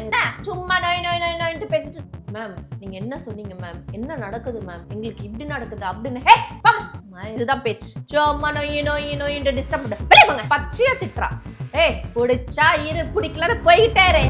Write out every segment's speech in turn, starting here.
என்ன சும்மா நோய் நோய் நோய் நோயின்ட்டு பேசிட்டு மேம் நீங்க என்ன சொன்னீங்க மேம் என்ன நடக்குது மேம் எங்களுக்கு இப்படி நடக்குது அப்படின்னு ஹே இதுதான் பேச்சு. சும்மா நோய் நோய் நோயின்ட்டு டிஸ்டர்ப் பண்ண பச்சையா திட்டுறா. ஏய் பிடிச்சா இரு பிடிக்கலன்னு போயிட்டாரு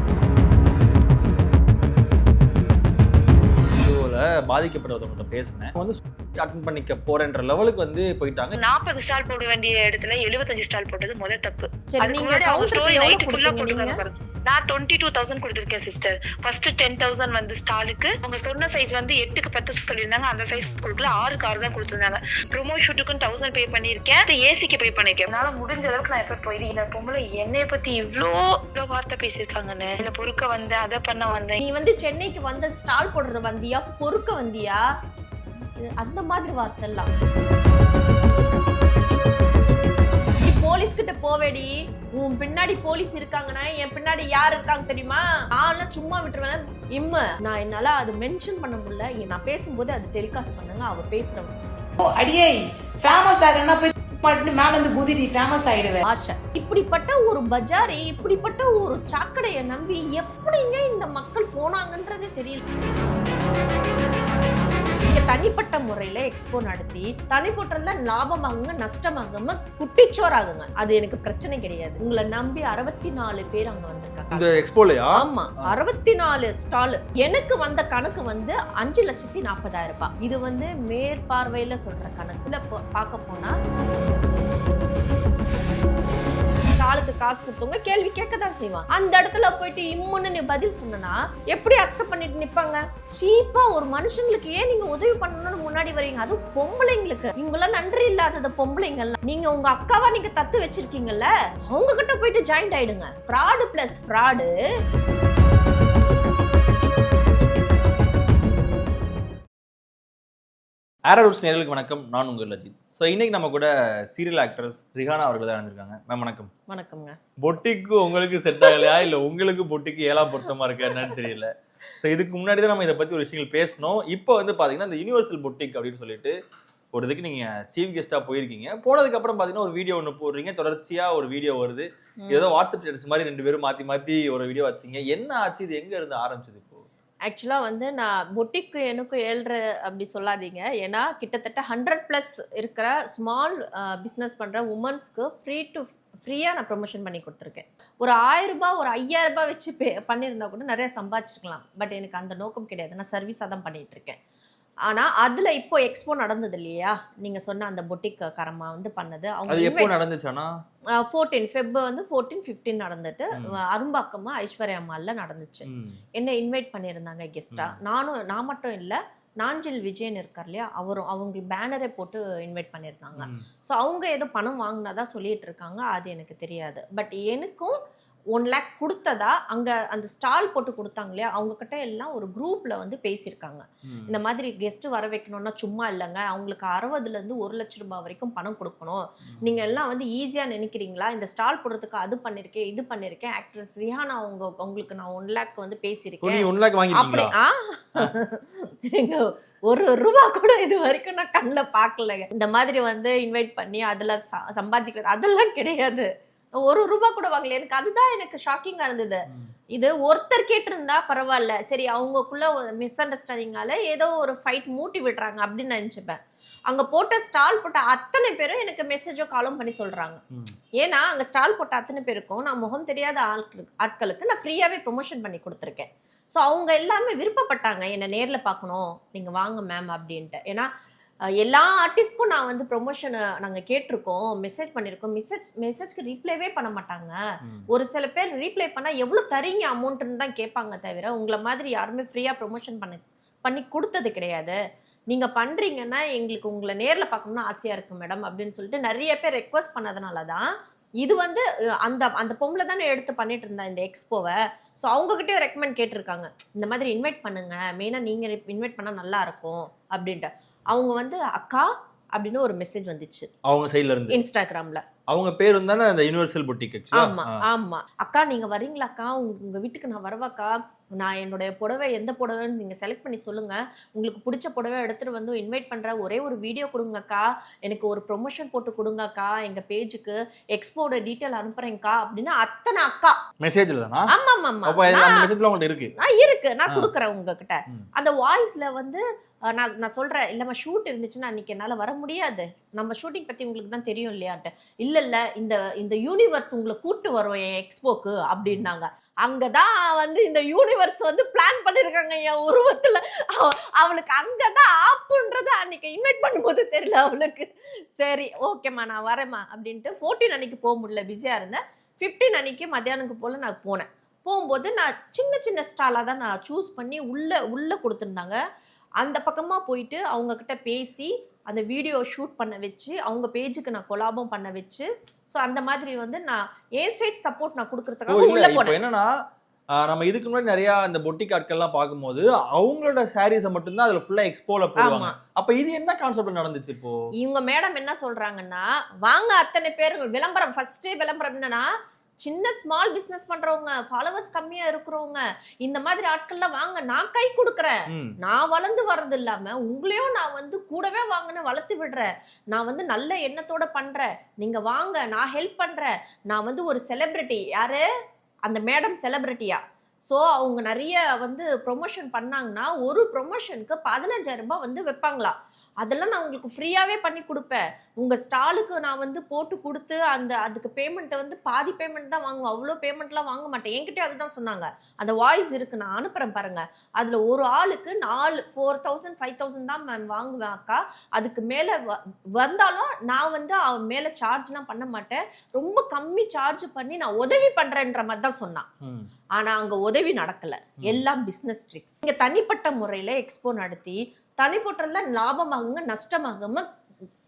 பாதிக்கப்பட்டவங்கள்ட்ட பேசினேன். வந்து அட்டன் பண்ணிக்க போறேன்ற லெவலுக்கு வந்து போயிட்டாங்க. நாற்பது ஸ்டால் போட வேண்டிய இடத்துல எழுபத்தஞ்சு ஸ்டால் போட்டது முதல் தப்பு. அதுக்கு முன்னாடி அவங்க ஸ்டோரி நைட் ஃபுல்லா போட்டுருக்காங்க நான் டுவெண்ட்டி டூ தௌசண்ட் கொடுத்துருக்கேன் சிஸ்டர் ஃபர்ஸ்ட் டென் தௌசண்ட் வந்து ஸ்டாலுக்கு அவங்க சொன்ன சைஸ் வந்து எட்டுக்கு பத்து சொல்லியிருந்தாங்க. அந்த சைஸ் கொடுக்கல ஆறு கார் தான் கொடுத்துருந்தாங்க. ப்ரொமோ ஷூட்டுக்கும் தௌசண்ட் பே பண்ணியிருக்கேன். ஏசிக்கு பே பண்ணிருக்கேன் என்னால முடிஞ்ச அளவுக்கு நான் எஃபர்ட் போய் இந்த பொம்பளை என்னைய பத்தி இவ்ளோ இவ்ளோ வார்த்தை பேசியிருக்காங்கன்னு. இல்ல பொறுக்க வந்தேன் அதை பண்ண வந்தேன். நீ வந்து சென்னைக்கு வந்து ஸ்டால் போடுறது வந்தியா? பொறுக்க வந்தியா? அந்த மாதிரி வார்த்தை எல்லாம் நீ போலீஸ் கிட்ட போவேடி. உன் பின்னாடி போலீஸ் இருக்காங்கன்னா என் பின்னாடி யார் இருக்காங்க தெரியுமா? நான் சும்மா விட்டுருவேன். இம்ம நான் என்னால அது மென்ஷன் பண்ண முடியல. நான் பேசும்போது அது டெலிகாஸ்ட் பண்ணுங்க அவ பேசுறவங்க. அடியே ஃபேமஸ் ஆகணும்னா போய் மாட்டு மேல இருந்து குதிரி ஃபேமஸ் ஆயிடுவேன் ஆஷா இப்படிப்பட்ட ஒரு பஜாரி இப்படிப்பட்ட ஒரு சாக்கடையை நம்பி எப்படிங்க இந்த மக்கள் போனாங்கன்றதே தெரியல. தனிப்பட்ட முறையில எக்ஸ்போ நடத்தி தனிப்பட்டதுல லாபமாகுங்க நஷ்டமாகுங்க குட்டிச்சோறாகுங்க. அது எனக்கு பிரச்சனை கிடையாது. உங்களை நம்பி அறுபத்தி நாலு பேர் அங்க வந்திருக்காங்க. இந்த எக்ஸ்போலையா ஆமா. அறுபத்தி நாலு ஸ்டால். எனக்கு வந்த கணக்கு வந்து அஞ்சு லட்சத்தி நாற்பதாயிரம் ரூபாய். இது வந்து மேற்பார்வையில சொல்ற கணக்குல பார்க்க போனா ஆளுக்கு காசு கொடுத்தவங்க கேள்வி கேட்க தான் செய்வான். அந்த இடத்துல போயிட்டு இம்முன்னு நீ பதில் சொன்னனா எப்படி அக்செப்ட் பண்ணிட்டு நிப்பாங்க? சீப்பா ஒரு மனுஷங்களுக்கு ஏன் நீங்க உதவி பண்ணணும்னு முன்னாடி வரீங்க? அதுவும் பொம்பளைங்களுக்கு. இவங்களாம் நன்றி இல்லாதது பொம்பளைங்கள்லாம். நீங்க உங்க அக்காவா நீங்க தத்து வச்சிருக்கீங்கல்ல அவங்க கிட்ட போயிட்டு ஜாயிண்ட் ஆயிடுங்க. ஃப்ராடு பிளஸ் ஃப்ராடு ஆரோஸ் நேர்களுக்கு வணக்கம். நான் உங்கள் அஜித். ஸோ இன்னைக்கு நம்ம கூட சீரியல் ஆக்ட்ரஸ் ரிஹானா அவர்கள் தான் இருந்திருக்காங்க மேம் வணக்கம். வணக்கம்ங்க. பொட்டிக்கு உங்களுக்கு செட் ஆகலையா? இல்ல உங்களுக்கு பொட்டிக்கு ஏழாம் பொருத்தமா இருக்கா என்னன்னு தெரியல. ஸோ இதுக்கு முன்னாடி தான் நம்ம இதை பத்தி ஒரு விஷயங்கள் பேசணும் இப்போ வந்து பாத்தீங்கன்னா இந்த யூனிவர்சல் பொட்டிக் அப்படின்னு சொல்லிட்டு ஒரு இதுக்கு நீங்க சீஃப் கெஸ்டா போயிருக்கீங்க. போனதுக்கு அப்புறம் பாத்தீங்கன்னா ஒரு வீடியோ ஒன்று போடுறீங்க. தொடர்ச்சியா ஒரு வீடியோ வருது. ஏதோ வாட்ஸ்அப் ஸ்டேட்டஸ் மாதிரி ரெண்டு பேரும் மாத்தி மாத்தி ஒரு வீடியோ வச்சீங்க. என்ன ஆச்சு? இது எங்க இருந்து ஆரம்பிச்சது? ஆக்சுவலாக வந்து நான் பொட்டிக்கு எனக்கும் ஏழ்ற அப்படி சொல்லாதீங்க. ஏன்னா கிட்டத்தட்ட ஹண்ட்ரட் ப்ளஸ் இருக்கிற ஸ்மால் பிஸ்னஸ் பண்ணுற உமன்ஸ்க்கு ஃப்ரீ டு ஃப்ரீயாக நான் ப்ரொமோஷன் பண்ணி கொடுத்துருக்கேன். ஒரு ஆயிரம் ரூபாய் ஒரு ஐயாயிரரூபா வச்சு பே பண்ணியிருந்தா கூட நிறைய சம்பாதிச்சிருக்கலாம். பட் எனக்கு அந்த நோக்கம் கிடையாது. நான் சர்வீஸாக தான் பண்ணிகிட்ருக்கேன் இருக்கேன். ஆனால் அதில் இப்போ எக்ஸ்போ நடந்தது இல்லையா நீங்கள் சொன்ன அந்த பொட்டிக் கரமா வந்து பண்ணது. அவங்க எப்போ நடந்துச்சானா ஃபோர்டீன் ஃபெப் வந்து ஃபோர்டீன் ஃபிஃப்டீன் நடந்துட்டு. அரும்பாக்கமாக ஐஸ்வர்யா மாலில் நடந்துச்சு. என்ன இன்வைட் பண்ணியிருந்தாங்க கெஸ்டா நானும் நான் மட்டும் இல்லை நாஞ்சில் விஜயன் இருக்கார் இல்லையா? அவரும் அவங்க பேனரே போட்டு இன்வைட் பண்ணியிருந்தாங்க. ஸோ அவங்க ஏதோ பணம் வாங்கினதா சொல்லிட்டு இருக்காங்க அது எனக்கு தெரியாது. பட் எனக்கும் ஒன் லேக் கொடுத்ததா அங்கே அந்த ஸ்டால் போட்டு கொடுத்தாங்க இல்லையா? அவங்க கிட்ட எல்லாம் ஒரு குரூப்ல வந்து பேசியிருக்காங்க. இந்த மாதிரி கெஸ்ட் வர வைக்கணும்னா சும்மா இல்லைங்க. அவங்களுக்கு அறுபதுல இருந்து ஒரு லட்ச ரூபாய் வரைக்கும் பணம் கொடுக்கணும். நீங்க எல்லாம் வந்து ஈஸியா நினைக்கிறீங்களா? இந்த ஸ்டால் போடுறதுக்கு அது பண்ணிருக்கேன் இது பண்ணிருக்கேன். ஆக்ட்ரஸ் ரிஹானா அவங்க உங்களுக்கு நான் ஒன் லேக் வந்து பேசியிருக்கேன். அப்படி ஆ. எங்க ஒரு ரூபா கூட இது வரைக்கும் நான் கண்ணில் பார்க்கலங்க இந்த மாதிரி வந்து இன்வைட் பண்ணி அதில் சம்பாதிக்கிறது அதெல்லாம் கிடையாது. ஒரு ரூபா கூட வாங்கல. எனக்கு அதுதான் எனக்கு ஷாக்கிங்காக இருந்தது. இது ஒருத்தர் கேட்டிருந்தா பரவாயில்ல. சரி அவங்கக்குள்ள மிஸ் அண்டர்ஸ்டாண்டிங்கால ஏதோ ஒரு ஃபைட் மூட்டி விடுறாங்க அப்படின்னு நினச்சிப்பேன். அங்கே போட்ட ஸ்டால் போட்ட அத்தனை பேரும் எனக்கு மெசேஜோ காலும் பண்ணி சொல்கிறாங்க ம். ஏன்னா அங்கே ஸ்டால் போட்ட அத்தனை பேருக்கும் நான் முகம் தெரியாத ஆட்களுக்கு ஆட்களுக்கு நான் ஃப்ரீயாகவே ப்ரொமோஷன் பண்ணி கொடுத்துருக்கேன். ஸோ அவங்க எல்லாமே விருப்பப்பட்டாங்க என்னை நேரில் பார்க்கணும். நீங்கள் வாங்க மேம் அப்படின்ட்டு. ஏன்னா எல்லா ஆர்டிஸ்ட்க்கும் நான் வந்து ப்ரொமோஷன் நாங்கள் கேட்டிருக்கோம் மெசேஜ் பண்ணியிருக்கோம் மெசேஜ் மெசேஜ்க்கு ரீப்ளைவே பண்ண மாட்டாங்க. ஒரு சில பேர் ரீப்ளை பண்ணால் எவ்வளோ தரீங்க அமௌண்ட்டுன்னு தான் கேட்பாங்க தவிர உங்களை மாதிரி யாருமே ஃப்ரீயாக ப்ரொமோஷன் பண்ணி பண்ணி கொடுத்தது கிடையாது. நீங்கள் பண்ணுறீங்கன்னா எங்களுக்கு உங்களை நேரில் பார்க்கணும்னு ஆசையாக இருக்கு மேடம் அப்படின்னு சொல்லிட்டு நிறைய பேர் ரெக்வஸ்ட் பண்ணதுனால தான் இது வந்து அந்த அந்த பொம்பளை தானே எடுத்து பண்ணிட்டு இருந்தா இந்த எக்ஸ்போவை ஸோ அவங்ககிட்டயே ரெக்கமெண்ட் கேட்டிருக்காங்க. இந்த மாதிரி இன்வைட் பண்ணுங்க. மெயினாக நீங்கள் இன்வைட் பண்ணால் நல்லா இருக்கும் அப்படின்ட்டு. அவங்க வந்து அக்கா அப்படின்னு ஒரு மெசேஜ் வந்துச்சு. அவங்க சைடுல இருந்து. இன்ஸ்டாகிராமில் அவங்க பேர் தானே அந்த யுனிவர்சல் பொட்டிக் ஆமா ஆமா. அக்கா நீங்க வரீங்களாக்கா உங்க உங்க வீட்டுக்கு நான் வரவாக்கா? நான் என்னுடைய புடவை எந்த புடவைன்னு நீங்க செலக்ட் பண்ணி சொல்லுங்க. உங்களுக்கு பிடிச்ச புடவை எடுத்துட்டு வந்து இன்வைட் பண்ற ஒரே ஒரு வீடியோ கொடுங்கக்கா. எனக்கு ஒரு ப்ரொமோஷன் போட்டு கொடுங்கக்கா எங்க பேஜுக்கு எக்ஸ்போட டீட்டெயில் அனுப்புறேங்க்கா அப்படின்னு அத்தனை அக்கா. மெசேஜ்ல தானா ஆமா ஆமா அப்ப ஆமா அந்த மெசேஜ்ல உங்கள்ட்ட இருக்கு. நான் இருக்கு. நான் ஆ. கொடுக்குறேன் உங்ககிட்ட. அந்த வாய்ஸ்ல வந்து நான் நான் சொல்கிறேன் இல்லைம்மா ஷூட் இருந்துச்சுன்னா அன்றைக்கி என்னால் வர முடியாது. நம்ம ஷூட்டிங் பற்றி உங்களுக்கு தான் தெரியும் இல்லையான்ட்டு. இல்லை இல்லை இந்த இந்த யூனிவர்ஸ் உங்களை கூட்டு வரும் என் எக்ஸ்போக்கு அப்படின்னாங்க. அங்கே தான் வந்து இந்த யூனிவர்ஸ் வந்து பிளான் பண்ணியிருக்காங்க என் உருவத்தில். அவளுக்கு அங்கே தான் ஆப்புன்றது அன்றைக்கி இன்வைட் பண்ணும்போது தெரியல அவளுக்கு. சரி ஓகேம்மா நான் வரேம்மா அப்படின்ட்டு ஃபோர்டீன் அன்னைக்கு போக முடியல பிஸியாக இருந்தேன். ஃபிஃப்டீன் அன்னைக்கு மத்தியானக்கு போல் நான் போனேன். போகும்போது நான் சின்ன சின்ன ஸ்டாலாக தான் நான் சூஸ் பண்ணி உள்ளே உள்ளே கொடுத்துருந்தாங்க. அந்த பக்கமா போயிட்டு அவங்க கிட்ட பேசி அந்த வீடியோ ஷூட் பண்ண வச்சு அவங்க பேஜுக்கு நான் கொலாபம் பண்ண வச்சு ஸோ அந்த மாதிரி வந்து நான் ஏ சைட் சப்போர்ட் நான் கொடுக்கறதுக்காக உள்ள போனேன். என்னன்னா நம்ம இதுக்கு முன்னாடி நிறைய இந்த பொட்டிக் ஆட்கள்லாம் பார்க்கும்போது அவங்களோட சாரீஸை மட்டும்தான் அதுல ஃபுல்லா எக்ஸ்போல போடுவாங்க. ஆமா. அப்ப இது என்ன கான்செப்ட் நடந்துச்சு இப்போ? இவங்க மேடம் என்ன சொல்றாங்கன்னா வாங்க அத்தனை பேர் விளம்பரம் ஃபர்ஸ்ட் விளம்பரம் என்னன்னா சின்ன ஸ்மால் பிசினஸ் பண்றவங்க ஃபாலோவர்ஸ் கம்மியா இருக்கிறவங்க இந்த மாதிரி ஆட்கள்லாம் வாங்க நான் கை கொடுக்குறேன். நான் வளர்ந்து வர்றது இல்லாம உங்களையும் நான் வந்து கூடவே வாங்கின வளர்த்து விடுறேன். நான் வந்து நல்ல எண்ணத்தோட பண்றேன். நீங்க வாங்க நான் ஹெல்ப் பண்றேன். நான் வந்து ஒரு செலிபிரிட்டி யாரு? அந்த மேடம் செலிபிரிட்டியா ஸோ அவங்க நிறைய வந்து ப்ரொமோஷன் பண்ணாங்கன்னா ஒரு ப்ரொமோஷனுக்கு பதினஞ்சாயிரம் ரூபாய் வந்து வைப்பாங்களா அதெல்லாம் நான் உங்களுக்கு ஃப்ரீயாவே பண்ணி கொடுப்பேன். உங்க ஸ்டாலுக்கு நான் வந்து போட்டு கொடுத்து அந்த அதுக்கு பேமெண்ட்டை வந்து பாதி பேமெண்ட் தான் வாங்குவேன். அவ்வளோ பேமெண்ட்லாம் வாங்க மாட்டேன். என்கிட்ட அதுதான் சொன்னாங்க. அந்த வாய்ஸ் இருக்கு நான் அனுப்புறேன் பாருங்க. அதுல ஒரு ஆளுக்கு நாலு ஃபோர் தௌசண்ட் ஃபைவ் தௌசண்ட் தான் மேம் வாங்குவேன் அக்கா. அதுக்கு மேல வ- வந்தாலும் நான் வந்து அவன் மேல சார்ஜ்லாம் பண்ண மாட்டேன். ரொம்ப கம்மி சார்ஜ் பண்ணி நான் உதவி பண்றேன்ற மாதிரி தான் சொன்னான். ம். ஆனா அங்க உதவி நடக்கல. எல்லாம் பிசினஸ் ட்ரிக்ஸ் இங்க தனிப்பட்ட முறையில எக்ஸ்போ நடத்தி தனிப்பட்டல லாபமாகுங்க நஷ்டமாகுங்க.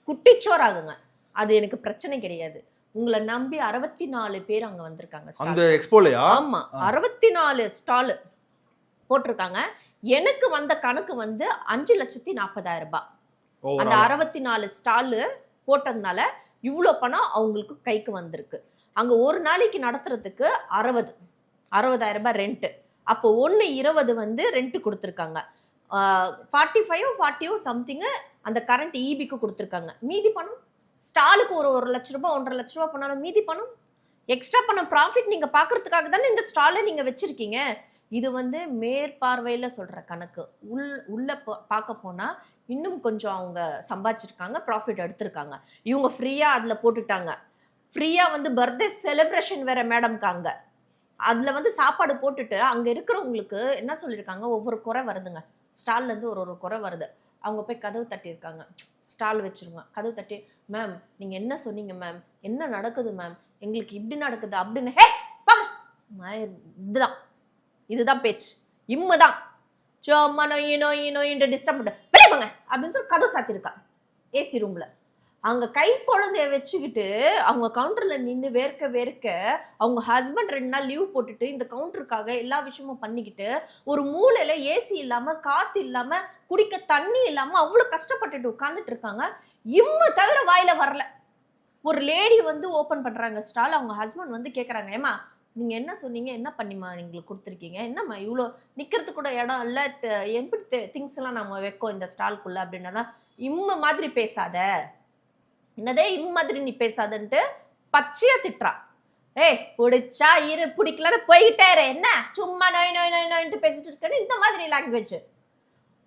குட்டிச்சோறாகுங்க. அது எனக்கு பிரச்சனை கிடையாது. உங்களை நம்பி அறுபத்தி நாலு பேர் அங்க வந்திருக்காங்க stall. அந்த எக்ஸ்போலயா ஆமா. அறுபத்தி நாலு ஸ்டால் போட்டிருக்காங்க. எனக்கு வந்த கணக்கு வந்து அஞ்சு லட்சத்தி நாற்பதாயிரம் ரூபாய். அந்த அறுபத்தி நாலு ஸ்டாலு போட்டதுனால இவ்வளோ பணம் அவங்களுக்கு கைக்கு வந்திருக்கு. அங்கே ஒரு நாளைக்கு நடத்துறதுக்கு அறுபது. அறுபதாயிரம் ரூபாய் ரெண்ட்டு அப்போ ஒன்று இருபது வந்து ரெண்ட் கொடுத்துருக்காங்க. ஃபார்ட்டி ஃபைவ் ஃபார்ட்டியோ சம்திங்கு அந்த கரண்ட் இபிக்கு கொடுத்துருக்காங்க. மீதி பணம்? ஸ்டாலுக்கு ஒரு ஒரு லட்ச ரூபாய் ஒன்றரை லட்ச ரூபா பண்ணாலும் மீதி பணம்? எக்ஸ்ட்ரா பண்ண ப்ராஃபிட் நீங்கள் பார்க்கறதுக்காக தானே இந்த ஸ்டாலை நீங்கள் வச்சுருக்கீங்க. இது வந்து மேற்பார்வையில் சொல்கிற கணக்கு. உள் உள்ளே பார்க்க போனால் இன்னும் கொஞ்சம் அவங்க சம்பாதிச்சிருக்காங்க ப்ராஃபிட் எடுத்திருக்காங்க. இவங்க ஃப்ரீயாக அதில் போட்டுட்டாங்க ஃப்ரீயாக வந்து பர்த்டே செலிப்ரேஷன் வேறு மேடம்க்கு அங்கே. அதில் வந்து சாப்பாடு போட்டுட்டு அங்கே இருக்கிறவங்களுக்கு என்ன சொல்லியிருக்காங்க ஒவ்வொரு குறை வருதுங்க. ஸ்டால்லேருந்து ஒரு ஒரு குறை வருது. அவங்க போய் கதவு தட்டியிருக்காங்க. ஸ்டால் வச்சிருங்க. கதவு தட்டி மேம் நீங்கள் என்ன சொன்னீங்க மேம் என்ன நடக்குது மேம் எங்களுக்கு இப்படி நடக்குது அப்படின்னு ஹே இதுதான். இதுதான் பேச்சு. இம்மை தான். நொய் நொய் நொயின்ட்டு டிஸ்டர்ப் பண்ண வெளியே போங்க அப்படின்னு சொல்லி கதவு சாத்திருக்கா ஏசி ரூமில் அங்க கை குழந்தைய வச்சுக்கிட்டு அவங்க கவுண்டர்ல நின்று வேர்க்க வேர்க்க அவங்க ஹஸ்பண்ட் ரெண்டு நாள் லீவ் போட்டுட்டு இந்த கவுண்டருக்காக எல்லா விஷயமும் பண்ணிக்கிட்டு ஒரு மூலையில ஏசி இல்லாம காத்து இல்லாம குடிக்க தண்ணி இல்லாம அவ்வளவு கஷ்டப்பட்டுட்டு உட்காந்துட்டு இருக்காங்க. இம்மு தவிர வாயில வரல. ஒரு லேடி வந்து ஓபன் பண்றாங்க. ஸ்டால் அவங்க ஹஸ்பண்ட் வந்து கேக்குறாங்க ஏமா நீங்க என்ன சொன்னீங்க? என்ன பண்ணிமா எங்களுக்கு கொடுத்துருக்கீங்க? என்னம்மா இவ்வளோ நிக்கிறதுக்கு கூட இடம் இல்லை. எப்படி திங்ஸ் எல்லாம் நம்ம வைக்கோம் இந்த ஸ்டால்குள்ள அப்படின்னா இம்ம மாதிரி பேசாத. என்னதே இம்மாதிரி நீ பேசாதன்ட்டு பச்சையா திட்டுறா. ஏய் பிடிச்சா இரு பிடிக்கலன்னு போயிட்டாரு என்ன? சும்மா நோய் நோய் நோய் நோயின்ட்டு பேசிட்டு இருக்கேன்னு இந்த மாதிரி லாங்குவேஜ்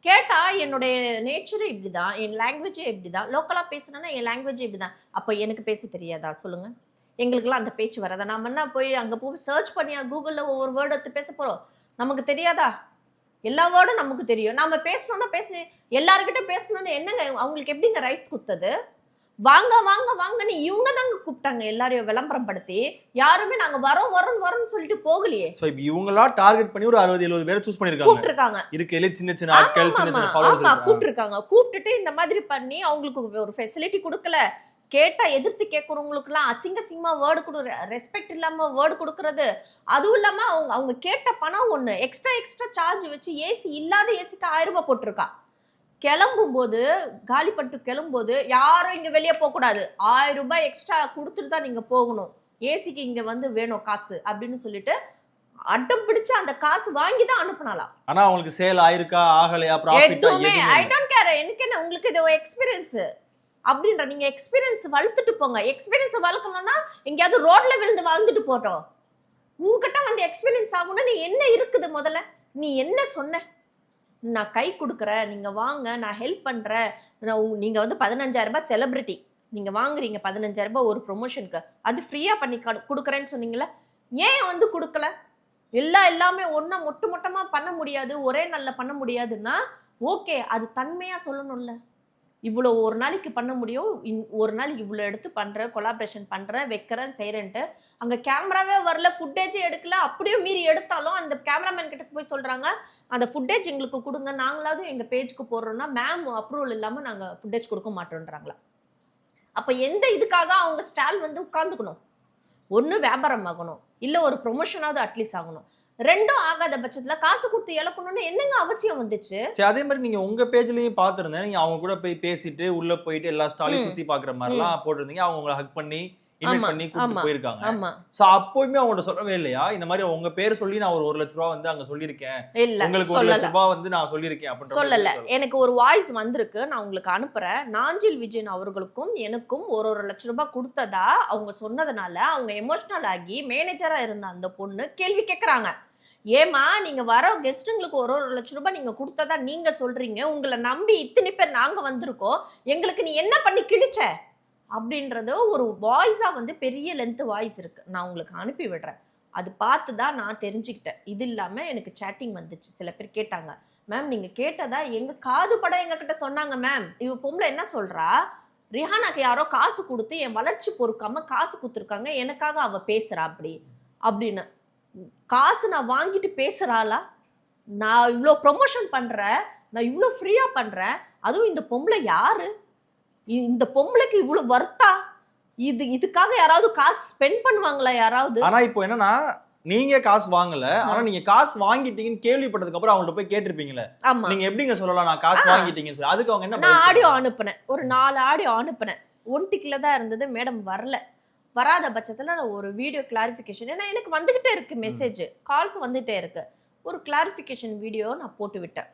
கேட்டால் என்னுடைய நேச்சரும் இப்படிதான் என் லாங்குவேஜே இப்படிதான். லோக்கலாக பேசுனேன்னா என் லாங்குவேஜே இப்படிதான். அப்போ எனக்கு பேச தெரியாதா? சொல்லுங்க. எங்களுக்கெல்லாம் அந்த பேச்சு வராதா? நாம என்ன போய் அங்கே போய் சர்ச் பண்ணியா கூகுளில் ஒவ்வொரு வேர்டு எடுத்து பேச போகிறோம் நமக்கு தெரியாதா? எல்லா வேர்டும் நமக்கு தெரியும். நம்ம பேசணுன்னா பேசி எல்லாருக்கிட்ட பேசணும்னு என்னங்க? அவங்களுக்கு எப்படிங்க ரைட்ஸ் கொடுத்தது? வாங்க வாங்க வாங்கன்னு இவங்க தாங்க கூப்பிட்டாங்க. எல்லாரையும் விளம்பரம் படுத்தி யாருமே நாங்க வரோம் வரோம் வரோம்னு சொல்லிட்டு போகலையே. சோ இப்ப இவங்களா டார்கெட் பண்ணி ஒரு அறுபது எழுபது பேரை சூஸ் பண்ணிருக்காங்க. கூப்பிட்டுருக்காங்க. இருக்கையில சின்ன சின்ன ஆட்கள் சின்ன சின்ன ஆமா, ஃபாலோவர்ஸ் கூப்பிட்டுருக்காங்க. கூப்பிட்டுட்டு இந்த மாதிரி பண்ணி அவங்களுக்கு ஒரு ஃபெசிலிட்டி கொடுக்கல. கேட்டா எதிர்த்து கேட்கறவங்களுக்குலாம் அசிங்க அசிங்கமா வேர்டு கொடு ரெஸ்பெக்ட் இல்லாம வேர்டு கொடுக்கறது. அதுவும் இல்லாம அவங்க அவங்க கேட்ட பணம் ஒண்ணு. எக்ஸ்ட்ரா எக்ஸ்ட்ரா சார்ஜ் வச்சு ஏசி இல்லாத ஏசிக்கு ஆயிரம் ரூபாய் போட்டிருக்கா. கிளம்பும்போது காலி பண்ணிட்டு கிளம்பும்போது யாரும் இங்க வெளியே போக கூடாது ஆயிரம் ரூபாய் எக்ஸ்ட்ரா கொடுத்துட்டு தான் நீங்க போகணும். ஏசிக்கு இங்க வந்து வேணும் காசு அப்படின்னு சொல்லிட்டு அட்டம் பிடிச்சு அந்த காசு வாங்கி தான் அனுப்புனாலாம் ஆனா அவங்களுக்கு சேல் ஆயிருக்கா ஆகலையா எதுவுமே ஐ டோன்ட் கேர் எனக்கு என்ன உங்களுக்கு இது எக்ஸ்பீரியன்ஸ் அப்படின்ற நீங்க எக்ஸ்பீரியன்ஸ் வளர்த்துட்டு போங்க. எக்ஸ்பீரியன்ஸ் வளர்க்கணும்னா எங்கேயாவது ரோட்ல விழுந்து வாழ்ந்துட்டு போட்டோம் உங்ககிட்ட வந்து எக்ஸ்பீரியன்ஸ் ஆகணும்னா நீ என்ன இருக்குது முதல்ல? நீ என்ன சொன்ன? நான் கை கொடுக்குறேன் நீங்கள் வாங்க நான் ஹெல்ப் பண்ணுறேன் நான் உங்க- வந்து பதினஞ்சாயிரரூபா செலிப்ரிட்டி நீங்கள் வாங்குறீங்க பதினஞ்சாயிரரூபா ரூபாய் ஒரு ப்ரொமோஷனுக்கு அது ஃப்ரீயாக பண்ணி கொடுக்குறேன்னு சொன்னீங்களே ஏன் வந்து கொடுக்கல? எல்லா எல்லாமே ஒன்றா மொட்டு மொட்டமாக பண்ண முடியாது ஒரே நல்ல பண்ண முடியாதுன்னா ஓகே அது தன்மையாக சொல்லணும்ல. இவ்வளோ ஒரு நாளைக்கு பண்ண முடியும். இன்- ஒரு நாள் இவ்வளோ எடுத்து பண்ணுறேன் கொலாபரேஷன் பண்ணுறேன் வைக்கிறேன் செய்கிறேன்ட்டு அங்கே கேமராவே வரல ஃபுட்டேஜே எடுக்கல. அப்படியே மீறி எடுத்தாலும் அந்த கேமராமேன் கிட்ட போய் சொல்கிறாங்க அந்த ஃபுட்டேஜ் எங்களுக்கு கொடுங்க. நாங்களாவது எங்கள் பேஜ்க்கு போடுறோன்னா மேம் அப்ரூவல் இல்லாமல் நாங்கள் ஃபுட்டேஜ் கொடுக்க மாட்டோன்றாங்களா அப்போ எந்த இதுக்காக அவங்க ஸ்டால் வந்து உட்காந்துக்கணும் ஒன்று வியாபாரம் ஆகணும். இல்லை ஒரு ப்ரொமோஷனாவது அட்லீஸ்ட் ஆகணும். ரெண்டும் ஆகாத பட்சத்துல காசு கொடுத்து இழக்கணும்னு என்னங்க அவசியம் வந்துச்சு? சரி அதே மாதிரி நீங்க உங்க பேஜ்லயும் பாத்துருந்தேன் நீங்க அவங்க கூட போய் பேசிட்டு உள்ள போயிட்டு எல்லா ஸ்டாலையும். சுத்தி பாக்குற மாதிரிலாம் போட்டிருந்தீங்க. அவங்க உங்களை ஹக் பண்ணி இன்வைட் பண்ணி. கூப்பிட்டு போயிருக்காங்க. சோ அப்போயுமே அவங்கள்ட்ட சொல்லவே இல்லையா? இந்த மாதிரி உங்க பேர் சொல்லி நான் ஒரு ஒரு லட்ச ரூபா வந்து அங்க சொல்லியிருக்கேன். இல்ல உங்களுக்கு ஒரு லட்ச ரூபாய் வந்து நான் சொல்லியிருக்கேன் அப்படின்ற மாதிரி சொல்லல. சொல்லல. எனக்கு ஒரு வாய்ஸ் வந்திருக்கு. நான் உங்களுக்கு அனுப்புறேன். நாஞ்சில் விஜயன் அவர்களுக்கும் எனக்கும் ஒரு ஒரு லட்ச ரூபாய் கொடுத்ததா அவங்க சொன்னதுனால அவங்க எமோஷனல் ஆகி மேனேஜரா இருந்த அந்த பொண்ணு கேள்வி கேக்குறாங்க. ஏமா நீங்க வர கெஸ்ட்டுங்களுக்கு ஒரு ஒரு லட்ச ரூபாய் நீங்க கொடுத்ததா நீங்க சொல்றீங்க. உங்களை நம்பி இத்தனை பேர் நாங்க வந்திருக்கோம். எங்களுக்கு நீ என்ன பண்ணி கிழிச்ச? அப்படின்றது ஒரு வாய்ஸாக வந்து பெரிய லென்த்து வாய்ஸ் இருக்குது நான் உங்களுக்கு அனுப்பி விடுறேன். அது பார்த்து தான் நான் தெரிஞ்சுக்கிட்டேன். இது இல்லாமல் எனக்கு சேட்டிங் வந்துச்சு. சில பேர் கேட்டாங்க மேம் நீங்கள் கேட்டதா? எங்கள் காது படம் எங்ககிட்ட சொன்னாங்க மேம் இவ பொம்பளை என்ன சொல்கிறா ரிஹானாக்கு யாரோ காசு கொடுத்து என் வளர்ச்சி பொறுக்காமல் காசு கொடுத்துருக்காங்க. எனக்காக அவள் பேசுகிறா அப்படி. அப்படின்னு. காசு நான் வாங்கிட்டு பேசுறாளா? நான் இவ்வளோ ப்ரொமோஷன் பண்றேன் நான் இவ்வளோ ஃப்ரீயா பண்றேன் அதுவும் இந்த பொம்பளை யாரு? இந்த பொம்பளைக்கு இவ்வளோ வர்த்தா இது இதுக்காக யாராவது காசு ஸ்பெண்ட் பண்ணுவாங்களா யாராவது? ஆனா இப்போ என்னன்னா நீங்க காசு வாங்கல ஆனா நீங்க காசு வாங்கிட்டீங்கன்னு கேள்விப்பட்டதுக்கு அப்புறம் அவங்கள்ட்ட போய் கேட்டிருப்பீங்களே நீங்க எப்படிங்க சொல்லலாம் நான் காசு. வாங்கிட்டீங்கன்னு சொல்லி? அதுக்கு அவங்க என்ன நான் ஆடியோ? அனுப்புனேன். ஒரு நாலு ஆடியோ அனுப்புனேன். ஒன் டிக்கில் தான் இருந்தது மேடம் வரல. வராத பட்சத்தில் நான் ஒரு வீடியோ கிளாரிஃபிகேஷன் ஏன்னா எனக்கு வந்துகிட்டே இருக்கு மெசேஜ் கால்ஸ் வந்துட்டே இருக்கு. ஒரு கிளாரிஃபிகேஷன் வீடியோ நான் போட்டு விட்டேன்.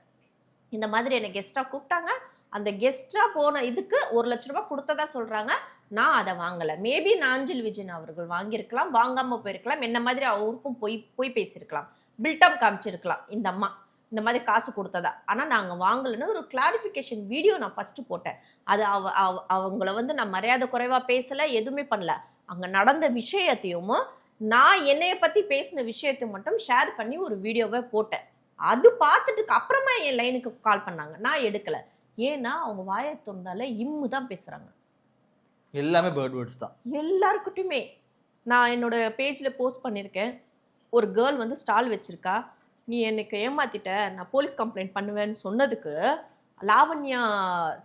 இந்த மாதிரி என்னை கெஸ்ட்டாக கூப்பிட்டாங்க. அந்த கெஸ்ட்டாக போன இதுக்கு ஒரு லட்ச ரூபாய் கொடுத்ததா சொல்றாங்க. நான் அதை வாங்கலை. மேபி நாஞ்சில் விஜயன் அவர்கள் வாங்கியிருக்கலாம். வாங்காம போயிருக்கலாம். என்ன மாதிரி அவருக்கும் போய் போய் பேசியிருக்கலாம். பில்டப் காமிச்சிருக்கலாம். இந்த அம்மா இந்த மாதிரி காசு கொடுத்ததா. ஆனால் நாங்கள் வாங்கலைன்னு ஒரு கிளாரிஃபிகேஷன் வீடியோ நான் ஃபஸ்ட்டு போட்டேன். அது அவ- அவங்கள வந்து நான் மரியாதை குறைவாக பேசலை எதுவுமே பண்ணல. அங்கே நடந்த விஷயத்தையும் நான் என்னைய பற்றி பேசின விஷயத்தையும் மட்டும் ஷேர் பண்ணி ஒரு வீடியோவை போட்டேன். அது பார்த்துட்டு அப்புறமா என் லைனுக்கு கால் பண்ணாங்க. நான் எடுக்கல. ஏன்னா அவங்க வாயை திறந்தால இம்மு தான் பேசுகிறாங்க எல்லாமே பேர்ட் வேர்ட்ஸ் தான். எல்லாருக்கிட்டையுமே நான் என்னோட பேஜில் போஸ்ட் பண்ணியிருக்கேன் ஒரு கேர்ள் வந்து ஸ்டால் வச்சிருக்கா. நீ எனக்கு ஏமாத்திட்ட? நான் போலீஸ் கம்ப்ளைண்ட் பண்ணுவேன்னு சொன்னதுக்கு லாவண்யா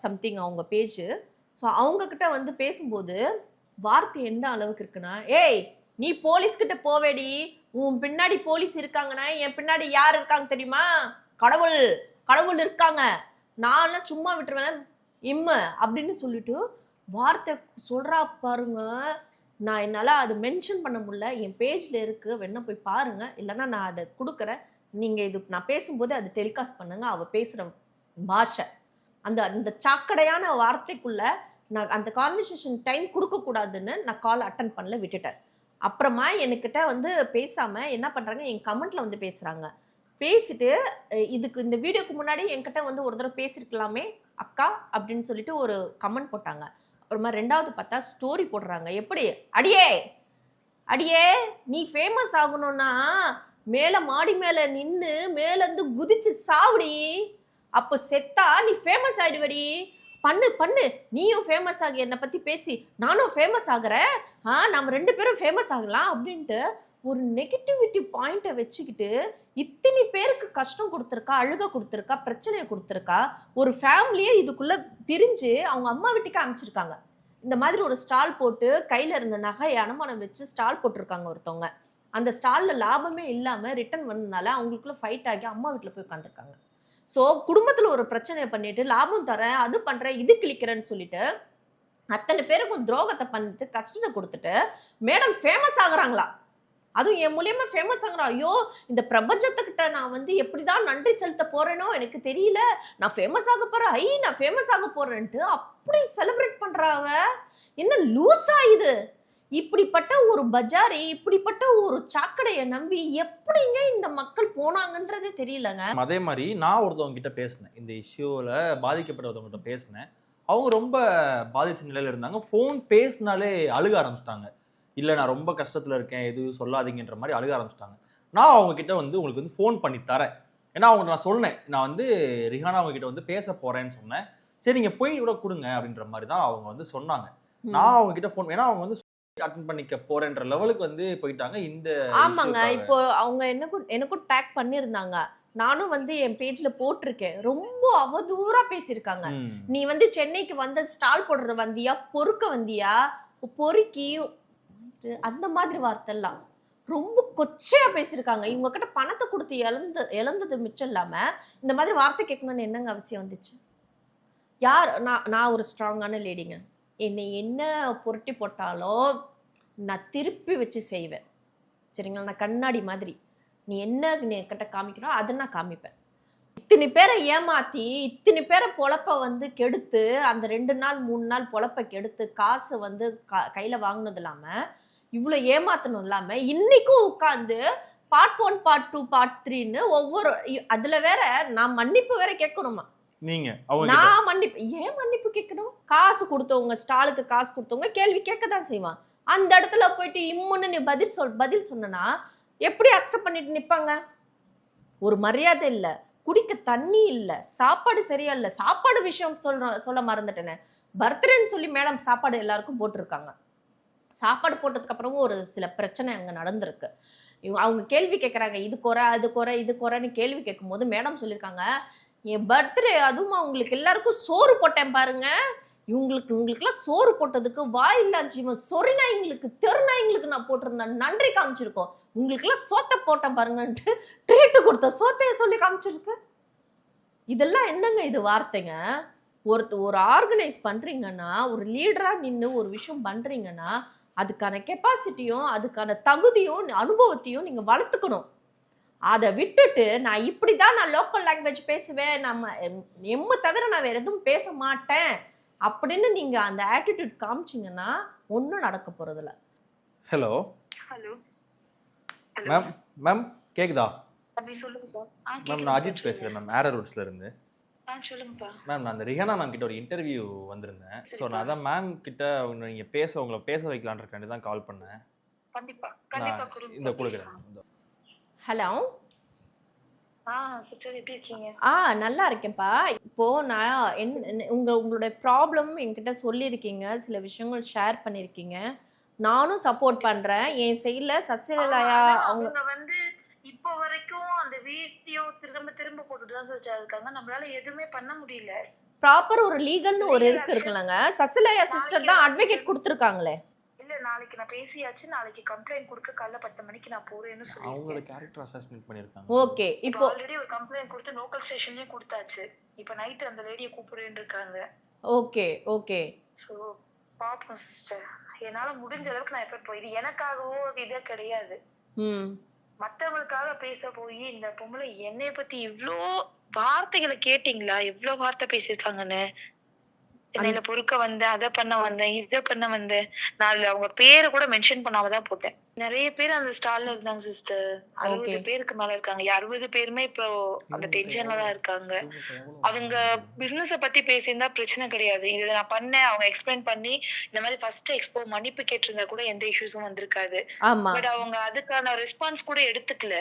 சம்திங் அவங்க பேஜ் ஸோ அவங்கக்கிட்ட வந்து பேசும்போது வார்த்தை எந்த அளவுக்கு இருக்குன்னா ஏய் நீ போலீஸ்கிட்ட போவேடி. உன் பின்னாடி போலீஸ் இருக்காங்கன்னா என் பின்னாடி யார் இருக்காங்க தெரியுமா? கடவுள் கடவுள் இருக்காங்க. நான் சும்மா விட்டுருவேன் இம்மு அப்படின்னு சொல்லிட்டு வார்த்தை சொல்கிறா பாருங்க. நான் என்னால் அது மென்ஷன் பண்ண முடியல. என் பேஜில் இருக்கு. வேணா போய் பாருங்க. இல்லைன்னா நான் அதை கொடுக்குறேன். நீங்கள் இது நான் பேசும்போது அது டெலிகாஸ்ட் பண்ணுங்க. அவள் பேசுகிற பாஷை. அந்த அந்த சாக்கடையான வார்த்தைக்குள்ளே நான் அந்த கான்வர்சேஷன் டைம் கொடுக்கக்கூடாதுன்னு நான் கால் அட்டன் பண்ணல விட்டுட்டேன். அப்புறமா என்கிட்ட வந்து பேசாமல் என்ன பண்ணுறாங்க என் கமெண்ட்டில் வந்து பேசுகிறாங்க பேசிட்டு இதுக்கு இந்த வீடியோக்கு முன்னாடி என்கிட்ட வந்து ஒரு தடவை பேசியிருக்கலாமே அக்கா அப்படின்னு சொல்லிட்டு ஒரு கமெண்ட் போட்டாங்க. அப்புறமா ரெண்டாவது பார்த்தா ஸ்டோரி போடுறாங்க. எப்படி? அடியே! அடியே! நீ ஃபேமஸ் ஆகணும்னா மேலே மாடி மேலே நின்று மேலேருந்து குதிச்சு சாவுடி. அப்போ செத்தா நீ ஃபேமஸ் ஆயிடுவடி. பண்ணு பண்ணு. நீயும் ஃபேமஸ் ஆகி என்னை பற்றி பேசி. நானும் ஃபேமஸ் ஆகுறேன். ஆ நம்ம ரெண்டு பேரும் ஃபேமஸ் ஆகலாம் அப்படின்ட்டு ஒரு நெகட்டிவிட்டி பாயிண்ட்டை வச்சுக்கிட்டு இத்தனை பேருக்கு கஷ்டம் கொடுத்துருக்கா அழுக கொடுத்துருக்கா பிரச்சனையை கொடுத்துருக்கா ஒரு ஃபேமிலியே இதுக்குள்ளே பிரிஞ்சு அவங்க அம்மா வீட்டுக்கு அனுப்பிச்சிருக்காங்க இந்த மாதிரி ஒரு ஸ்டால் போட்டு கையில் இருந்த நகை அனுமானம் வச்சு ஸ்டால் போட்டிருக்காங்க ஒருத்தவங்க. அந்த ஸ்டாலில் லாபமே இல்லாமல் ரிட்டர்ன் வந்ததுனால அவங்களுக்குள்ள ஃபைட் ஆகி அம்மா வீட்டில் போய் உட்காந்துருக்காங்க ஸோ குடும்பத்தில் ஒரு பிரச்சனையை பண்ணிட்டு லாபம் தரேன் அது பண்ணுறேன் இது கிளிக்கிறேன்னு சொல்லிட்டு அத்தனை பேருக்கும் துரோகத்தை பண்ணிட்டு கஷ்டத்தை கொடுத்துட்டு மேடம் ஃபேமஸ் ஆகுறாங்களா? அதுவும் என் மூலியமா ஃபேமஸ் ஆகுறோம் ஐயோ இந்த பிரபஞ்சத்துக்கிட்ட நான் வந்து எப்படி தான் நன்றி செலுத்த போறேனோ எனக்கு தெரியல. நான் ஃபேமஸ் ஆக போறேன். ஐ நான் ஃபேமஸ் ஆக போறேன்ட்டு அப்படி செலிப்ரேட் பண்றாங்க என்ன லூஸா இது? இப்படிப்பட்ட ஒரு பஜாரி இப்படிப்பட்ட ஒரு சாக்கடையை நம்பி எப்படிங்க இந்த மக்கள் போனாங்கன்றதே தெரியலங்க. அதே மாதிரி நான் ஒருத்தவங்க கிட்ட பேசினேன். இந்த இஷ்யூவில் பாதிக்கப்பட்ட ஒருத்தவங்க கிட்ட பேசினேன். அவங்க ரொம்ப பாதிச்ச நிலையில இருந்தாங்க. ஃபோன் பேசினாலே அழுக ஆரம்பிச்சிட்டாங்க. இல்லை நான் ரொம்ப கஷ்டத்தில் இருக்கேன். எதுவும் சொல்லாதீங்கன்ற மாதிரி அழுக ஆரம்பிச்சிட்டாங்க. நான் அவங்க கிட்ட வந்து உங்களுக்கு வந்து ஃபோன் பண்ணி தரேன். ஏன்னா அவங்க நான் சொன்னேன். நான் வந்து ரிஹானா அவங்க கிட்ட வந்து பேச போறேன்னு சொன்னேன். சரி நீங்க போய் கூட கொடுங்க. அப்படின்ற மாதிரி தான் அவங்க வந்து சொன்னாங்க. நான் அவங்க கிட்ட ஃபோன் ஏன்னா அவங்க வந்து அட்டன் பண்ணிக்க போறேன்ற லெவலுக்கு வந்து போயிட்டாங்க. இந்த ஆமாங்க. இப்போ அவங்க எனக்கும் எனக்கும் டேக் பண்ணியிருந்தாங்க. நானும் வந்து என் பேஜ்ல போட்டிருக்கேன். ரொம்ப அவதூறா பேசியிருக்காங்க. நீ வந்து சென்னைக்கு வந்து ஸ்டால் போடுறது வந்தியா? பொறுக்க வந்தியா? பொறுக்கி அந்த மாதிரி வார்த்தைலாம். ரொம்ப கொச்சையா பேசியிருக்காங்க. இவங்க கிட்ட பணத்தை கொடுத்து இழந்து இழந்தது மிச்சம் இல்லாம இந்த மாதிரி வார்த்தை கேட்கணும்னு என்னங்க அவசியம் வந்துச்சு? யார்? நான் நான் ஒரு ஸ்ட்ராங்கான லேடிங்க என்னை என்ன புரட்டி போட்டாலும் நான் திருப்பி வச்சு செய்வேன். சரிங்களா? நான் கண்ணாடி மாதிரி. நீ என்ன நீ என்கிட்ட காமிக்கிறோ அதை நான் காமிப்பேன். இத்தனை பேரை ஏமாத்தி இத்தனை பேரை பொழப்பை வந்து கெடுத்து அந்த ரெண்டு நாள் மூணு நாள் பொழப்ப கெடுத்து காசு வந்து க- கையில் வாங்கினது இல்லாமல் இவ்வளோ ஏமாத்தணும் இல்லாமல் இன்றைக்கும் உட்காந்து part one part two part த்ரீன்னு ஒவ்வொரு அதில் வேற நான் மன்னிப்பு வேற கேட்கணுமா? நீங்க அவங்க நான் மன்னிப்பு ஏன் மன்னிப்பு கேட்கணும்? காசு கொடுத்தவங்க ஸ்டாலுக்கு காசு கொடுத்தவங்க கேள்வி கேட்க தான் செய்வான். அந்த இடத்துல போயிட்டு இம்முன்னு நீ பதில் சொல் பதில் சொன்னா எப்படி அக்செப்ட் பண்ணிட்டு நிப்பாங்க? ஒரு மரியாதை இல்ல குடிக்க தண்ணி இல்ல சாப்பாடு சரியா இல்ல சாப்பாடு விஷயம் சொல்ற சொல்ல மறந்துட்டேனே. பர்த்டேன்னு சொல்லி மேடம் சாப்பாடு எல்லாருக்கும் போட்டிருக்காங்க. சாப்பாடு போட்டதுக்கு அப்புறமும் ஒரு சில பிரச்சனை அங்க நடந்திருக்கு. அவங்க கேள்வி கேட்குறாங்க இது குறை அது குறை இது குறைன்னு கேள்வி கேட்கும்போது மேடம் சொல்லியிருக்காங்க என் பர்த்டே அதுவும் உங்களுக்கு எல்லாருக்கும் சோறு போட்டேன் பாருங்க. இவங்களுக்கு உங்களுக்குலாம் சோறு போட்டதுக்கு வாயில்லா ஜீவன் சொறி நாய்ங்களுக்கு தெரு நாய்ங்களுக்கு நான் போட்டிருந்தேன். நன்றி காமிச்சிருக்கோம். உங்களுக்குலாம் சோத்தை போட்டேன் பாருங்கன்ட்டு ட்ரீட்டு கொடுத்த. சோத்தைய சொல்லி காமிச்சிருக்கு. இதெல்லாம் என்னங்க இது வார்த்தைங்க? ஒருத்த ஒரு ஆர்கனைஸ் பண்ணுறீங்கன்னா ஒரு லீடராக நின்று ஒரு விஷயம் பண்ணுறீங்கன்னா அதுக்கான கெப்பாசிட்டியும் அதுக்கான தகுதியும் அனுபவத்தையும் நீங்கள் வளர்த்துக்கணும். அதை விட்டுட்டு நான் இப்படி தான் நான் லோக்கல் லாங்குவேஜ் பேசுவேன் நம்ம எம்- எம்ம தவிர நான் வேற எதுவும் பேச மாட்டேன் அப்படின்னு நீங்க அந்த ஆட்டிடியூட் காமிச்சீங்கன்னா ஒன்றும் நடக்க போறதில்ல. ஹலோ ஹலோ மேம் மேம் கேக்குதா? மேம். நான் அஜித் பேசுறேன் மேம் ஏரோ ரூட்ஸ்ல இருந்து. மேம் நான் அந்த ரிஹானா மேம் கிட்ட ஒரு இன்டர்வியூ வந்திருந்தேன். ஸோ நான் அதான் மேம் கிட்ட அவங்க நீங்க பேச உங்களை பேச வைக்கலான்றக்காண்டி தான் கால் பண்ணேன். இந்த கொடுக்குறேன். ஹலோ? ஆ நல்லா இருக்கேன்ப்பா. இப்போ நான் என் என்ன- உங்க உங்களுடைய ப்ராப்ளம் என்கிட்ட சொல்லியிருக்கீங்க. சில விஷயங்கள் ஷேர் பண்ணியிருக்கீங்க. நானும் சப்போர்ட் பண்றேன். என் சைட்ல சசிகலாயா அவங்க வந்து இப்போ வரைக்கும் அந்த வீடியோ திரும்ப திரும்ப போட்டுட்டு தான் சிஸ்டர் இருக்காங்க. நம்மளால எதுவுமே பண்ண முடியல. ப்ராப்பர் ஒரு லீகல்னு ஒரு இருக்கு இருக்குல்லங்க. சசிகலாயா சிஸ்டர் தான் அட்வொகேட் கொடுத்துருக்காங்களே. நாளைக்கு நான் பேசியாச்சு நாளைக்கு கம்ப்ளைண்ட் கொடுக்க காலைல பத்து மணிக்கு நான் போறேன்னு அவங்களோட சொல்லியிருக்கேன் கேரக்டர் அசாசினேட் பண்ணிருக்காங்க ஓகே இப்போ ஆல்ரெடி ஒரு கம்ப்ளைண்ட் கொடுத்து லோக்கல் ஸ்டேஷன்லயும் கொடுத்தாச்சு. இப்போ நைட் அந்த லேடியை கூப்பிடுறேன்னு இருக்காங்க. ஓகே ஓகே ஸோ பாப்போம் சிஸ்டர் என்னால முடிஞ்ச அளவுக்கு நான் எஃபர்ட் போய் இது எனக்காகவோ இதே கிடையாது. ம். மத்தவங்களுக்காக பேச போய் இந்த பொம்பளை என்னைய பத்தி இவ்ளோ வார்த்தைகளை கேட்டீங்களா? எவ்வளவு வார்த்தை பேசியிருக்காங்கன்னு. சென்னையில பொறுக்க வந்தேன் அதை பண்ண வந்தேன் இதை பண்ண வந்தேன் நான் அவங்க பேரை கூட மென்ஷன் பண்ணாம தான் போட்டேன். நிறைய பேர் அந்த ஸ்டால்ல இருந்தாங்க சிஸ்டர் அறுபது. பேருக்கு மேல இருக்காங்க. அறுபது பேருமே இப்போ அந்த டென்ஷன்ல தான் இருக்காங்க. அவங்க பிசினஸ பத்தி பேசியிருந்தா பிரச்சனை கிடையாது. இது நான் பண்ணேன் அவங்க எக்ஸ்பிளைன் பண்ணி இந்த மாதிரி ஃபர்ஸ்ட் எக்ஸ்போ மன்னிப்பு கேட்டிருந்தா கூட எந்த இஷ்யூஸும் வந்திருக்காது. பட் அவங்க அதுக்கான ரெஸ்பான்ஸ் கூட எடுத்துக்கல.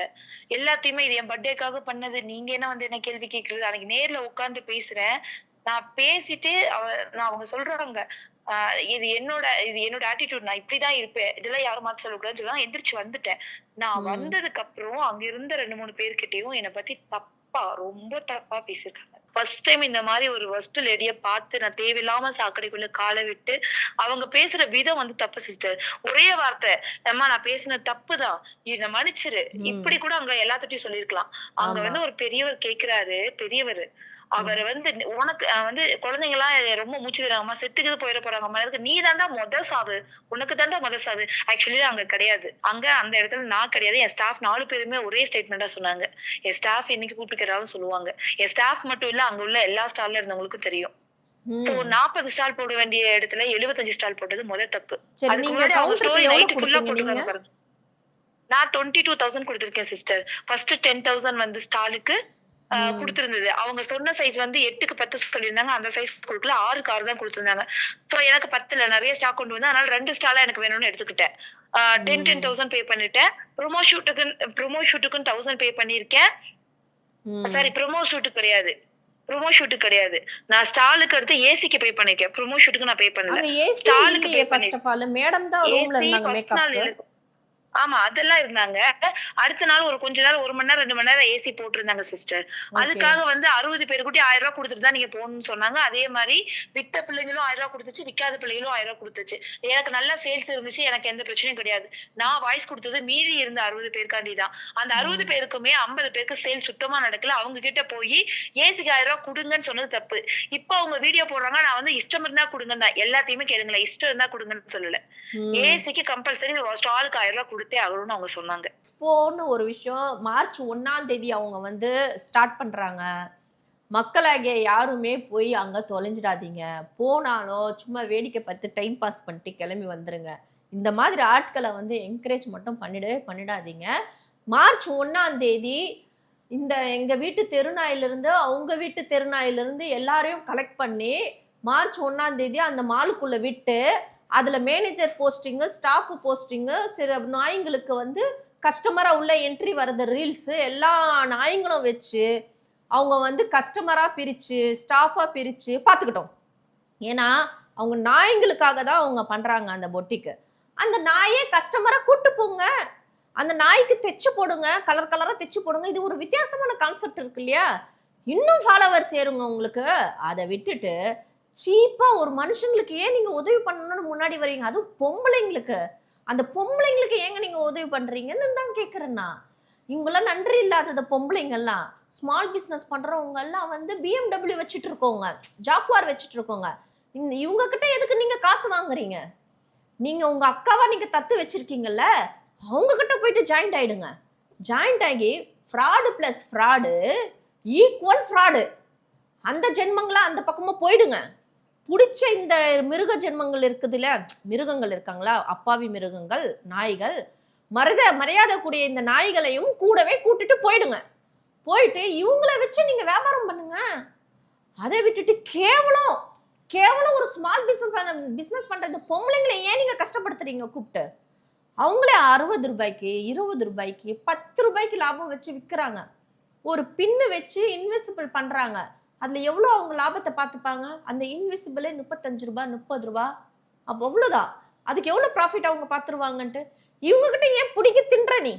எல்லாத்தையுமே இது என் பர்த்டேக்காக பண்ணது. நீங்க என்ன வந்து என்ன கேள்வி கேக்குறது? அன்னைக்கு நேர்ல உட்கார்ந்து பேசுறேன். நான் பேசிட்டு அவ நான் அவங்க சொல்றாங்க ஆஹ் இது என்னோட இது என்னோட ஆட்டிடியூட் நான் இப்படிதான் இருப்பேன். இதெல்லாம் யாரும் மாத்த சொல்லக்கூடாதுன்னு சொல்லி எந்திரிச்சு வந்துட்டேன். நான். வந்ததுக்கு அப்புறம் அங்க இருந்த ரெண்டு மூணு பேர்கிட்டயும் என்னை பத்தி தப்பா ரொம்ப தப்பா பேசியிருக்காங்க. ஃபர்ஸ்ட் டைம் இந்த மாதிரி ஒரு worst லேடிய பார்த்து நான் தேவையில்லாம சாக்கடைக்குள்ள காலை விட்டு அவங்க பேசுற விதம் வந்து தப்பு சிஸ்டர் ஒரே வார்த்தை அம்மா நான் பேசின தப்பு தான் இதை மன்னிச்சிரு. இப்படி கூட அங்க எல்லாத்துட்டையும் சொல்லிருக்கலாம் அங்க. வந்து ஒரு பெரியவர் கேக்குறாரு பெரியவர். அவர் வந்து உனக்கு வந்து குழந்தைங்க எல்லாம் ரொம்ப மூச்சுறாங்கம்மா செத்துக்குது போயிட போறாங்கம்மா அதுக்கு நீ தாண்டா முத சாவு. உனக்கு தாண்டா முத சாவு. ஆக்சுவலி அங்க கிடையாது. அங்க அந்த இடத்துல நான் கிடையாது. என் ஸ்டாஃப் நாலு பேருமே ஒரே ஸ்டேட்மெண்டா சொன்னாங்க. என் ஸ்டாஃப் என்னைக்கு கூப்பிட்டுக்கிறாலும் சொல்லுவாங்க. என் ஸ்டாஃப் மட்டும் இல்ல அங்க உள்ள எல்லா ஸ்டால்ல இருந்தவங்களுக்கும் தெரியும். சோ. நாற்பது ஸ்டால் போட வேண்டிய இடத்துல எழுபத்தஞ்சு ஸ்டால் போட்டது முத தப்பு. அதுக்கு முன்னாடி அவங்க ஸ்டோரி நைட் ஃபுல்லா போட்டுருக்காங்க நான் டுவெண்ட்டி டூ தௌசண்ட் கொடுத்துருக்கேன் சிஸ்டர் ஃபர்ஸ்ட் டென் தௌசண்ட் வந்து ஸ்டாலுக்கு. கொடுத்திருந்தது. அவங்க சொன்ன சைஸ் வந்து எட்டுக்கு பத்து சொல்லியிருந்தாங்க. அந்த சைஸ் கொடுக்கல. ஆறு கார் தான் கொடுத்திருந்தாங்க. சோ எனக்கு பத்துல. நிறைய ஸ்டாக் கொண்டு வந்து அதனால ரெண்டு ஸ்டாலா எனக்கு வேணும்னு எடுத்துக்கிட்டேன். டென் டென் தௌசண்ட் பே பண்ணிட்டேன். ப்ரோமோ ஷூட்டுக்கு ப்ரோமோ ஷூட்டுக்கு தௌசண்ட் பே பண்ணிருக்கேன் ம். சாரி ப்ரோமோ ஷூட்டு கிடையாது. ப்ரோமோ ஷூட்டு கிடையாது. நான் ஸ்டாலுக்கு அடுத்து ஏசிக்கு பே பண்ணிருக்கேன் ப்ரோமோ ஷூட்டுக்கு நான் பே பண்ணல. ஸ்டாலுக்கு pay பண்ணி- மேடம் தான் ரூம்ல இருந்தாங்க மேக்கப். ஆமா அதெல்லாம் இருந்தாங்க. அடுத்த நாள் ஒரு கொஞ்ச நேரம் ஒரு மணி நேரம் ரெண்டு மணி நேரம் ஏசி போட்டிருந்தாங்க சிஸ்டர் அதுக்காக வந்து அறுபது பேர் கூட்டி ஆயிரம் ரூபாய் கொடுத்துட்டு தான் நீங்க போகணும்னு சொன்னாங்க. அதே மாதிரி வித்த பிள்ளைங்களும் ஆயிரம் ரூபாய் கொடுத்துச்சு விக்காத பிள்ளைங்களும் ஆயிரம் ரூபாய் கொடுத்துச்சு. எனக்கு நல்ல சேல்ஸ் இருந்துச்சு எனக்கு எந்த பிரச்சனையும் கிடையாது. நான் வாய்ஸ் கொடுத்தது மீறி இருந்த அறுபது பேருக்காண்டி தான். அந்த அறுபது பேருக்குமே ஐம்பது பேருக்கு சேல் சுத்தமா நடக்கல. அவங்க கிட்ட போய் ஏசிக்கு ஆயிரம் ரூபாய் கொடுங்கன்னு சொன்னது தப்பு. இப்ப அவங்க வீடியோ போடுறாங்க நான் வந்து இஷ்டம் இருந்தா கொடுங்க தான். எல்லாத்தையுமே கேளுங்களேன் இஷ்டம் இருந்தா கொடுங்கன்னு சொல்லல. ஏசிக்கு கம்பல்சரி ஸ்டாலுக்கு ஆயிரம் ரூபாய் கொடுத்தே ஆகணும்னு அவங்க சொன்னாங்க. எக்ஸ்போன்னு ஒரு விஷயம் மார்ச் ஒன்னாம் தேதி அவங்க வந்து ஸ்டார்ட் பண்றாங்க. மக்களாகிய யாருமே போய் அங்க தொலைஞ்சிடாதீங்க. போனாலும் சும்மா வேடிக்கை பார்த்து டைம் பாஸ் பண்ணிட்டு கிளம்பி வந்துருங்க. இந்த மாதிரி ஆட்களை வந்து என்கரேஜ் மட்டும் பண்ணிடவே பண்ணிடாதீங்க. மார்ச் ஒன்னாம் தேதி இந்த எங்க வீட்டு தெருநாயிலிருந்து அவங்க வீட்டு தெருநாயிலிருந்து எல்லாரையும் கலெக்ட் பண்ணி மார்ச் ஒன்னாம் தேதி அந்த மாலுக்குள்ள விட்டு அதில் மேனேஜர் போஸ்டிங்கு ஸ்டாஃப் போஸ்டிங்கு சில நாய்ங்களுக்கு வந்து கஸ்டமராக உள்ள என்ட்ரி வர்றது ரீல்ஸு எல்லா நாய்ங்களும் வச்சு அவங்க வந்து கஸ்டமராக பிரித்து ஸ்டாஃபாக பிரித்து பார்த்துக்கிட்டோம் ஏன்னா அவங்க நாய்ங்களுக்காக தான் அவங்க பண்ணுறாங்க அந்த பொட்டிக்கு அந்த நாயே கஸ்டமராக கூப்பிட்டு போங்க. அந்த நாய்க்கு தைச்சு போடுங்க கலர் கலராக தைச்சு போடுங்க. இது ஒரு வித்தியாசமான கான்செப்ட் இருக்கு இல்லையா? இன்னும் ஃபாலோவர்ஸ் ஏறுங்க உங்களுக்கு. அதை விட்டுட்டு சீப்பா ஒரு மனுஷங்களுக்கு ஏன் நீங்க உதவி பண்ணணும்னு முன்னாடி வரீங்க? அதுவும் பொம்பளைங்களுக்கு. அந்த பொம்பளைங்களுக்கு ஏங்க நீங்க உதவி பண்றீங்கன்னு தான் கேக்குறேன்னா இவங்கெல்லாம் நன்றி இல்லாதது பொம்பளைங்கெல்லாம் ஸ்மால் பிஸ்னஸ் பண்றவங்க எல்லாம் வந்து பிஎம்டபிள்யூ வச்சுட்டு இருக்கோங்க. ஜாக்வார் வச்சுட்டு இருக்கோங்க. இந்த இவங்க கிட்ட எதுக்கு நீங்க காசு வாங்குறீங்க? நீங்க உங்க அக்காவா நீங்க தத்து வச்சிருக்கீங்கல்ல? அவங்க கிட்ட போயிட்டு ஜாயிண்ட் ஆயிடுங்க. ஜாயிண்ட் ஆகி fraud plus fraud equal fraud அந்த ஜென்மங்களா அந்த பக்கமா போயிடுங்க. பிடிச்ச இந்த மிருக ஜென்மங்கள் இருக்குதுல்ல? மிருகங்கள் இருக்காங்களா? அப்பாவி மிருகங்கள் நாய்கள். மரத மரியாதை கூடிய இந்த நாய்களையும் கூடவே கூட்டிட்டு போயிடுங்க. போயிட்டு இவங்கள வச்சு நீங்க வியாபாரம் பண்ணுங்க. அதை விட்டுட்டு கேவலம் கேவலம் ஒரு ஸ்மால் பிசினஸ் பிசினஸ் பண்றது பொம்பளைங்களை ஏன் நீங்க கஷ்டப்படுத்துறீங்க கூப்பிட்டு? அவங்களே அறுபது ரூபாய்க்கு இருபது ரூபாய்க்கு பத்து ரூபாய்க்கு லாபம் வச்சு விற்கிறாங்க ஒரு பின்னு வச்சு இன்வெஸ்டிபிள் பண்றாங்க. அதுல எவ்வளோ அவங்க லாபத்தை பார்த்துப்பாங்க? அந்த இன்விசிபிளே முப்பத்தஞ்சு ரூபாய் முப்பது ரூபா. அப்போ அவ்வளோதான் அதுக்கு எவ்வளோ ப்ராஃபிட் அவங்க பார்த்துருவாங்கன்ட்டு? இவங்ககிட்ட ஏன் பிடிக்க தின்ற நீ?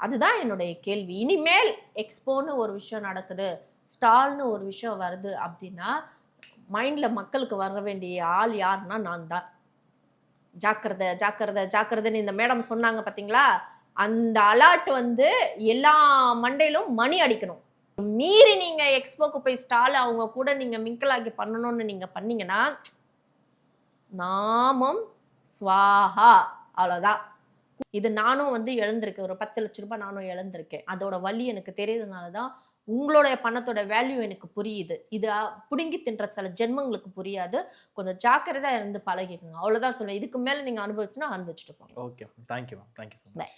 அதுதான் என்னுடைய கேள்வி. இனிமேல் எக்ஸ்போன்னு ஒரு விஷயம் நடக்குது ஸ்டால்னு ஒரு விஷயம் வருது அப்படின்னா மைண்டில் மக்களுக்கு வர வேண்டிய ஆள் யாருன்னா நான் தான். ஜாக்கிரதை ஜாக்கிரதை ஜாக்கிரதைன்னு இந்த மேடம் சொன்னாங்க பார்த்தீங்களா அந்த அலர்ட் வந்து எல்லா மண்டையிலும் மணி அடிக்கணும். மீறி நீங்க எக்ஸ்போக்கு போய் ஸ்டால் அவங்க கூட நீங்க மிங்கிளாகி பண்ணணும்னு நீங்க பண்ணீங்கன்னா நாமம் ஸ்வாஹா. அவ்வளோதான் இது நானும் வந்து இழந்திருக்கேன் ஒரு பத்து லட்ச ரூபாய் நானும் இழந்திருக்கேன் அதோட வலி எனக்கு தெரியறதுனால தான் உங்களுடைய பணத்தோட வேல்யூ எனக்கு புரியுது. இது புடுங்கி தின்ற சில ஜென்மங்களுக்கு புரியாது. கொஞ்சம் ஜாக்கிரதையா இருந்து பழகிக்கோங்க. அவ்வளவுதான் சொல்லுவேன் இதுக்கு மேல நீங்க அனுபவிச்சுன்னா அனுபவிச்சுட்டு போங்க. Okay thank you ma'am thank you so much